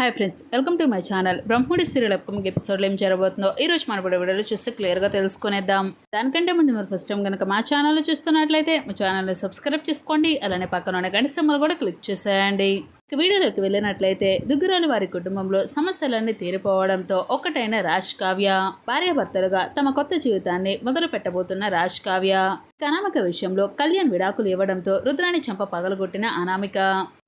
Hi friends welcome to my channel Brahmadi serial upcoming ఎపిసోడ్లో ఏం జరగబోతుందో ఈ రోజు మన కూడా వీడియోలో చూస్తే క్లియర్గా తెలుసుకునేద్దాం. దానికంటే ముందు మీరు ఫస్ట్ టైం కనుక మా ఛానల్ చూస్తున్నట్లయితే మా ఛానల్ని సబ్స్క్రైబ్ చేసుకోండి అలానే పక్కన ఉన్న గంట సింబల్ కూడా క్లిక్ చేసేయండి. ఇక వీడియోలోకి వెళ్ళినట్లయితే దుగ్గురాలు వారి కుటుంబంలో సమస్యలన్నీ తీరిపోవడంతో ఒకటైన రాజ్ కావ్య భార్యాభర్తలుగా తమ కొత్త జీవితాన్ని మొదలు పెట్టబోతున్న రాజ్ కావ్య అనామిక విషయంలో కళ్యాణ్ విడాకులు ఇవ్వడంతో రుద్రాని చంప పగలగొట్టిన అనామిక.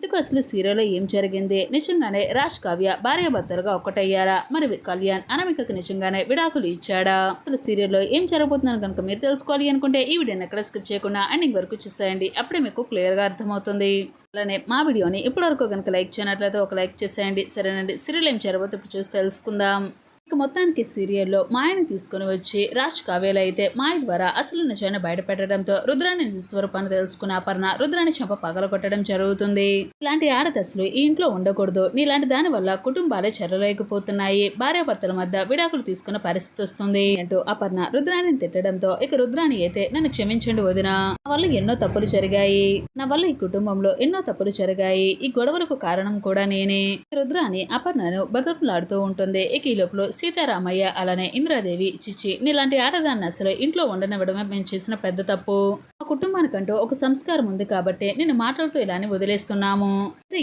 ఇందుకు అసలు సీరియల్లో ఏం జరిగింది? నిజంగానే రాజ్ కావ్య భార్యాభర్తలుగా ఒక్కటయ్యారా? మరి కళ్యాణ్ అనమికకు నిజంగానే విడాకులు ఇచ్చాడా? అసలు సీరియల్లో ఏం జరగబోతుందని కనుక మీరు తెలుసుకోవాలి అనుకుంటే ఈ వీడియోని ఎక్కడ స్కిప్ చేయకుండా ఎండింగ్ వరకు చూసేయండి. అప్పుడే మీకు క్లియర్గా అర్థమవుతుంది. అలానే మా వీడియోని ఇప్పటివరకు కనుక లైక్ చేయనట్లయితే ఒక లైక్ చేసేయండి. సరేనండి. సీరియల్ ఏం జరగబోతే ఇప్పుడు చూసి తెలుసుకుందాం. ఇక మొత్తానికి సీరియల్లో మాయని తీసుకుని వచ్చి రాజ్ కావ్యలు అయితే మాయ ద్వారా అసలు నిజాన్ని బయటపెట్టడంతో రుద్రాణి నిజ స్వరూపాన్ని తెలుసుకున్న అపర్ణ రుద్రాణి చెంప పగలగొట్టడం జరుగుతుంది. ఇలాంటి ఆడదశలు ఈ ఇంట్లో ఉండకూడదు. నీలాంటి దాని వల్ల కుటుంబాలే చెరలేకపోతున్నాయి భార్యాభర్తల మధ్య విడాకులు తీసుకున్న పరిస్థితి వస్తుంది అంటూ అపర్ణ రుద్రాణిని తిట్టడంతో ఇక రుద్రాణి అయితే నన్ను క్షమించండి వదిన. నా వల్ల ఎన్నో తప్పులు జరిగాయి. నా వల్ల ఈ కుటుంబంలో ఎన్నో తప్పులు జరిగాయి. ఈ గొడవలకు కారణం కూడా నేనే. రుద్రాణి అపర్ణను బతుకులాడుతూ ఉంటుంది. ఇక ఈ లోపల సీతారామయ్య అలానే ఇంద్రాదేవి చిచ్చి నీలాంటి ఆడదాన్ని అసలు ఇంట్లో ఉండనివ్వడమే మేము చేసిన పెద్ద తప్పు. మా కుటుంబానికంటూ ఒక సంస్కారం ఉంది కాబట్టి నేను మాటలతో ఇలానే వదిలేస్తున్నాము.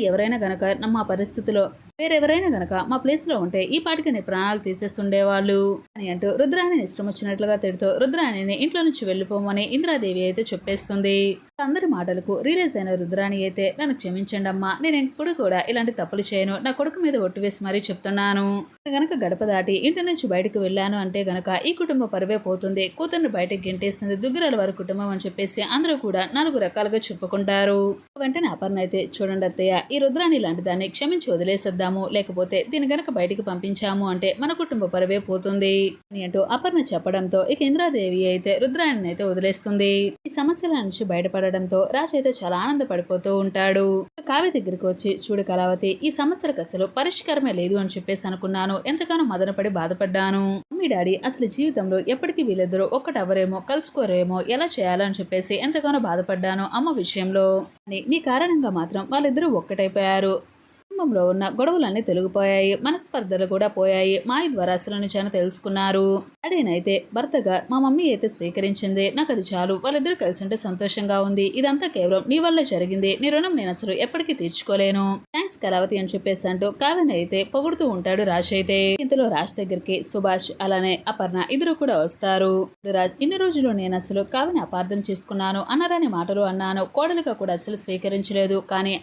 ఎవరైనా గనక మా పరిస్థితిలో వేరెవరైనా గనక మా ప్లేస్లో ఉంటే ఈ పాటికి నీ ప్రాణాలు తీసేస్తుండేవాళ్ళు అని అంటూ రుద్రాణిని ఇష్టం వచ్చినట్లుగా తిడుతూ రుద్రాణిని ఇంట్లో నుంచి వెళ్ళిపోమని ఇంద్రాదేవి అయితే చెప్పేస్తుంది. అందరి మాటలకు రిలీజ్ అయిన రుద్రాణి అయితే నన్ను క్షమించండి అమ్మా నేను ఎప్పుడు కూడా ఇలాంటి తప్పులు చేయను. నా కొడుకు మీద ఒట్టు వేసి మరీ చెప్తున్నాను. గనక గడప దాటి ఇంటి నుంచి బయటకు వెళ్ళాను అంటే గనక ఈ కుటుంబ పరువే పోతుంది. కూతుర్ని బయటకు గెంటేసింది దుగ్గురాల వారి కుటుంబం అని చెప్పేసి అందరూ కూడా నాలుగు రకాలుగా చెప్పుకుంటారు. వెంటనే అపర్ణ అయితే చూడండి అత్తయ్య ఈ రుద్రాణి లాంటి దాన్ని క్షమించి వదిలేసేద్దాము లేకపోతే దీని గనక బయటికి పంపించాము అంటే మన కుటుంబ పరవే పోతుంది అని అంటూ అపర్ణ చెప్పడంతో ఇక ఇంద్రాదేవి అయితే రుద్రాణిని అయితే వదిలేస్తుంది. ఈ సమస్యల నుంచి బయటపడడంతో రాజు అయితే చాలా ఆనందపడిపోతూ ఉంటాడు. కావ్య దగ్గరికి వచ్చి చూడు కళావతి ఈ సమస్యలకు అసలు పరిష్కారమే లేదు అని చెప్పేసి అనుకున్నాను. ఎంతగానో మదనపడి బాధపడ్డాను. మమ్మీ డాడీ అసలు జీవితంలో ఎప్పటికీ వీళ్ళిద్దరూ ఒక్కటవరేమో కలుసుకోరేమో ఎలా చేయాలని చెప్పేసి ఎంతగానో బాధపడ్డాను అమ్మ విషయంలో. అని నీ కారణంగా మాత్రం వాళ్ళిద్దరూ ఒక్కటైపోయారు. కుటుంబంలో ఉన్న గొడవలన్నీ తొలగిపోయాయి మనస్పర్ధలు కూడా పోయాయి. మాయ ద్వారా అసలు నిజాన్ని తెలుసుకున్నారు. అడేనైతే భర్తగా మా మమ్మీ అయితే స్వీకరించింది. నాకు అది చాలు. వాళ్ళిద్దరూ కలిసి ఉంటే సంతోషంగా ఉంది. ఇదంతా కేవలం నీ వల్ల జరిగింది. నీ రుణం నేను అసలు ఎప్పటికీ తీర్చుకోలేను. థ్యాంక్స్ కరావతి అని చెప్పేసి అంటూ కావ్యని అయితే పొగుడుతూ ఉంటాడు రాజ్ అయితే. ఇంతలో రాజ్ దగ్గరికి సుభాష్ అలానే అపర్ణ ఇద్దరు కూడా వస్తారు. రాజ్ ఇన్ని రోజులు నేను అసలు కావ్యని అపార్థం చేసుకున్నాను అన్నారని మాటలు అన్నాను. కోడలుగా కూడా అసలు స్వీకరించలేదు. కానీ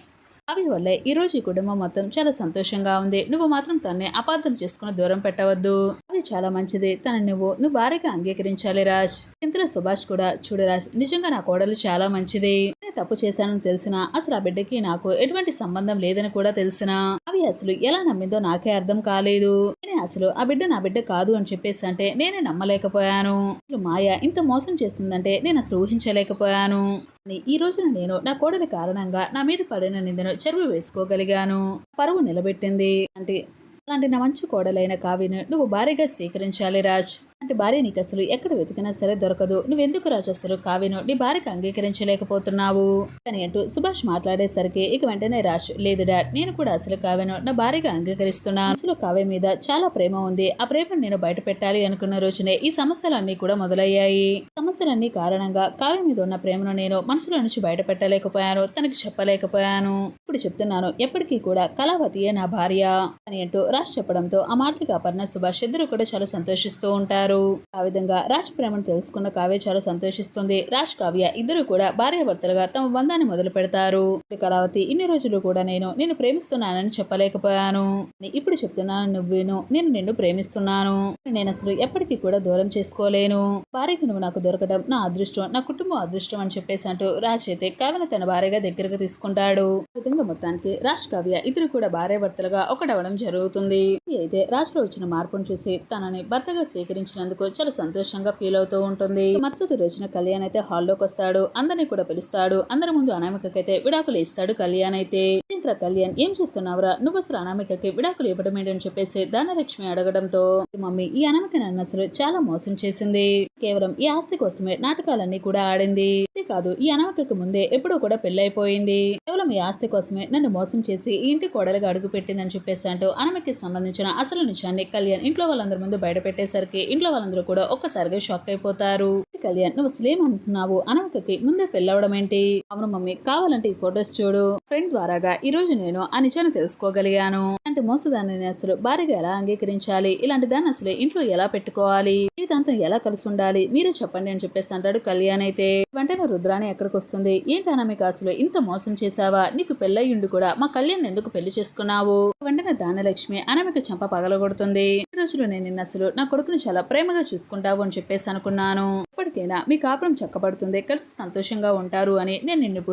అవి వల్లే ఈ రోజు ఈ కుటుంబం మొత్తం చాలా సంతోషంగా ఉంది. నువ్వు మాత్రం తన్నే అపార్థం చేసుకుని దూరం పెట్టవద్దు. అవి చాలా మంచిది. తన నువ్వు నువ్వు భారీగా అంగీకరించాలి రాజ్. ఇంతలో సుభాష్ కూడా చూడు రాజ్ నిజంగా నా కోడలు చాలా మంచిది. నేను తప్పు చేశానని తెలిసినా అసలు ఆ బిడ్డకి నాకు ఎటువంటి సంబంధం లేదని కూడా తెలిసినా. అవి అసలు ఎలా నమ్మిందో నాకే అర్థం కాలేదు. అసలు ఆ బిడ్డ నా బిడ్డ కాదు అని చెప్పేసి అంటే నేనే నమ్మలేకపోయాను. అసలు మాయ ఇంత మోసం చేస్తుందంటే నేను అసలు ఊహించలేకపోయాను. అని ఈ రోజున నేను నా కోడలి కారణంగా నా మీద పడిన నిందను చెరువు వేసుకోగలిగాను. పరువు నిలబెట్టింది. అంటే అలాంటి నా మంచి కోడలైన కావ్యను నువ్వు భారీగా స్వీకరించాలి రాజ్. అంటే భార్య నీకు అసలు ఎక్కడ వెతికినా సరే దొరకదు. నువ్వెందుకు రాజు అసలు కావ్యను నీ భార్యకి అంగీకరించలేకపోతున్నావు? అని అంటూ సుభాష్ మాట్లాడేసరికి ఇక వెంటనే రాజు లేదు డాడ్ నేను కూడా అసలు కావ్యను నా భార్యగా అంగీకరిస్తున్నాను అసలు కావ్య మీద చాలా ప్రేమ ఉంది. ఆ ప్రేమను నేను బయట పెట్టాలి అనుకున్న రోజునే ఈ సమస్యలన్నీ కూడా మొదలయ్యాయి. సమస్యలన్నీ కారణంగా కావ్య మీద ఉన్న ప్రేమను నేను మనసులో నుంచి బయట పెట్టలేకపోయాను తనకి చెప్పలేకపోయాను. ఇప్పుడు చెప్తున్నాను ఎప్పటికీ కూడా కళావతియే నా భార్య అని అంటూ రాజ్ చెప్పడంతో ఆ మాటలకు అపర్ణ సుభాష్ ఇద్దరు కూడా చాలా సంతోషిస్తూ ఉంటారు. ఆ విధంగా రాజ్ ప్రేమను తెలుసుకున్న కావ్య చాలా సంతోషిస్తుంది. రాజ్ కావ్య ఇద్దరు కూడా భార్యాభర్తలుగా తమ బంధాన్ని మొదలు పెడతారు. ఇప్పుడు కళావతి ఇన్ని రోజులు కూడా నేను నిన్ను ప్రేమిస్తున్నానని చెప్పలేకపోయాను. ఇప్పుడు చెప్తున్నాను నువ్వేను నేను నిన్ను ప్రేమిస్తున్నాను. నేను అసలు ఎప్పటికీ కూడా దూరం చేసుకోలేను. భార్యకి నువ్వు నాకు దొరకడం నా అదృష్టం నా కుటుంబం అదృష్టం అని చెప్పేసి అంటూ రాజ్ అయితే కావ్యను తన భార్యగా దగ్గరకు తీసుకుంటాడు. విధంగా మొత్తానికి రాజ్ కావ్య ఇద్దరు కూడా భార్యాభర్తలుగా ఒకటవడం జరుగుతుంది. అయితే రాజులో వచ్చిన మార్పును చూసి తనని భర్తగా వచ్చినందుకు చాలా సంతోషంగా ఫీల్ అవుతూ ఉంటుంది. మరుసటి రోజున కళ్యాణ్ అయితే హాల్లోకి వస్తాడు. అందరినీ కూడా పిలుస్తాడు. అందరి ముందు అనామికకైతే విడాకులు ఇస్తాడు కళ్యాణ్ అయితే. ఏంట్రా కళ్యాణ్ ఏం చేస్తున్నావురా? నువ్వు అసలు అనామికకి విడాకులు ఇవ్వడం ఏంటని చెప్పేసి ధనలక్ష్మి అడగడంతో మమ్మీ ఈ అనామిక నన్ను అసలు చాలా మోసం చేసింది. కేవలం ఈ ఆస్తి కోసమే నాటకాలన్నీ కూడా ఆడింది. కాదు ఈ అనామికకు ముందే ఎప్పుడూ కూడా పెళ్ళైపోయింది కేవలం ఈ ఆస్తి కోసమే నన్ను మోసం చేసి ఈ ఇంటి కోడలుగా అడుగు పెట్టిందని చెప్పేసి అంటూ అనామికి సంబంధించిన అసలు నిజాన్ని కళ్యాణ్ ఇంట్లో వాళ్ళందరి ముందు బయట పెట్టేసరికి ఇంట్లో వాళ్ళందరూ కూడా ఒక్కసారిగా షాక్ అయిపోతారు. కళ్యాణ్ నువ్వు అసలు ఏమంటున్నావు అనవకకి ముందే పెళ్ళవడం ఏంటి? అవును మమ్మీ కావాలంటే ఈ ఫొటోస్ చూడు. ఫ్రెండ్ ద్వారాగా ఈ రోజు నేను ఆ తెలుసుకోగలిగాను. ఇలాంటి మోసదాన్ని అసలు భారీగా ఎలా అంగీకరించాలి? ఇలాంటి దాన్ని అసలు ఇంట్లో ఎలా పెట్టుకోవాలి? జీవితాంతం ఎలా కలిసి ఉండాలి మీరే చెప్పండి అని చెప్పేసి అంటాడు కళ్యాణ్ అయితే. వెంటనే రుద్రాణి ఎక్కడికి వస్తుంది ఏంటి మీకు అసలు ఇంత మోసం చేసావా నీకు పెళ్ళయ్యుండి కూడా. మా కళ్యాణ్ ఎందుకు పెళ్ళి చేసుకున్నావు? వెంటనే దానలక్ష్మి అనామిక చంప పగలగొడుతుంది. ఈ రోజులో నేను నిన్న అసలు నా కొడుకుని చాలా ప్రేమగా చూసుకుంటావు అని చెప్పేసి అనుకున్నాను. ఇప్పటికైనా మీ కాపురం చక్కబడుతుంది. కలిసి సంతోషంగా ఉంటారు అని నేను నిన్ను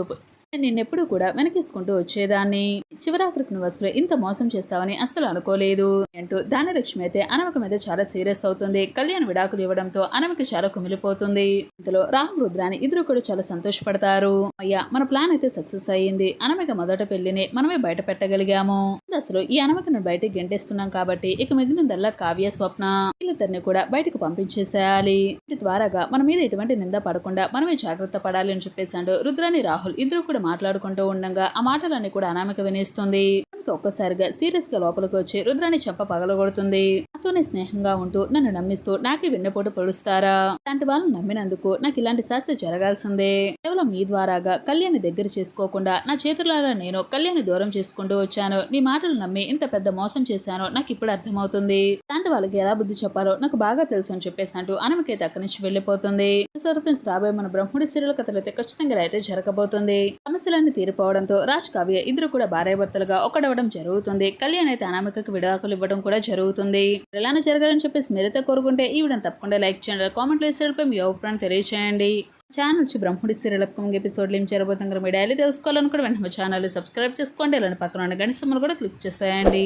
నిన్నెప్పుడు కూడా వెనకేసుకుంటూ వచ్చేదాన్ని. చివరాత్రికి నువ్వు అసలు ఇంత మోసం చేస్తావని అస్సలు అనుకోలేదు. అంటూ దానలక్ష్మి అయితే అనమక మీద చాలా సీరియస్ అవుతుంది. కళ్యాణ్ విడాకులు ఇవ్వడంతో అనమిక చాలా కుమిలిపోతుంది. ఇంతలో రాహుల్ రుద్రాని ఇద్దరు కూడా చాలా సంతోషపడతారు. అయ్యా మన ప్లాన్ అయితే సక్సెస్ అయ్యింది. అనమక మొదట పెళ్ళిని మనమే బయట పెట్టగలిగాము. అసలు ఈ అనమకను బయటికి గెంటేస్తున్నాం కాబట్టి ఇక మిగిలినదల్లా కావ్య స్వప్న వీళ్ళిద్దరిని కూడా బయటకు పంపించేసేయాలి. వీటి ద్వారాగా మన మీద ఎటువంటి నింద పడకుండా మనమే జాగ్రత్త పడాలి అని చెప్పేసాడు రుద్రాని రాహుల్ ఇద్దరు కూడా మాట్లాడుకుంటూ ఉండగా ఆ మాటలన్నీ కూడా అనామిక వినేస్తుంది. అనామిక ఒక్కసారిగా సీరియస్గా లోపలికి వచ్చి రుద్రాన్ని చెంప పగలగొడుతుంది. నాతోనే స్నేహంగా ఉంటూ నన్ను నమ్మిస్తూ నాకే వెన్నపోటు పొడుస్తారా? ఇలాంటి వాళ్ళని నమ్మినందుకు నాకు ఇలాంటి శాస్త్ర జరగాల్సిందే. కేవలం మీ ద్వారాగా కళ్యాణి దగ్గర చేసుకోకుండా నా చేతులారా నేను కళ్యాణి దూరం చేసుకుంటూ వచ్చాను. నీ మాటలు నమ్మి ఇంత పెద్ద మోసం చేశానో నాకు ఇప్పుడు అర్థమవుతుంది. ఇలాంటి వాళ్ళకి ఎలా బుద్ధి చెప్పాలో నాకు బాగా తెలుసు అని చెప్పేసి అంటూ అనమకైతే అక్కడి నుంచి వెళ్ళిపోతుంది. చూసారు ఫ్రెండ్స్ రాబోయే మన బ్రహ్మడి సీరియల్ కథలు అయితే ఖచ్చితంగా అయితే జరగబోతుంది. సమస్యలన్నీ తీరిపోవడంతో రాజ్ కావ్య ఇద్దరు కూడా భార్యాభర్తలుగా అవ్వడం జరుగుతుంది. కళ్యాణ్ అయితే అనామికకు విడాకులు ఇవ్వడం కూడా జరుగుతుంది. ఇలానే జరగాలని చెప్పేసి మీరైతే కోరుకుంటే ఈ వీడియోని తప్పకుండా లైక్ చేయండి. కామెంట్ వేసేటప్పుడు మీ అభిప్రాయం తెలియచేయండి. ఛానల్ వచ్చి బ్రహ్మడి సీరియల్ అప్కమింగ్ ఎపిసోడ్లు ఏం జరగబోతుంది మీ డైలీ తెలుసుకోవాలనుకుంటే వెంటనే ఛానల్ సబ్స్క్రైబ్ చేసుకోండి. ఇలాంటి పక్కన ఉన్న గణిత కూడా క్లిక్ చేసేయండి.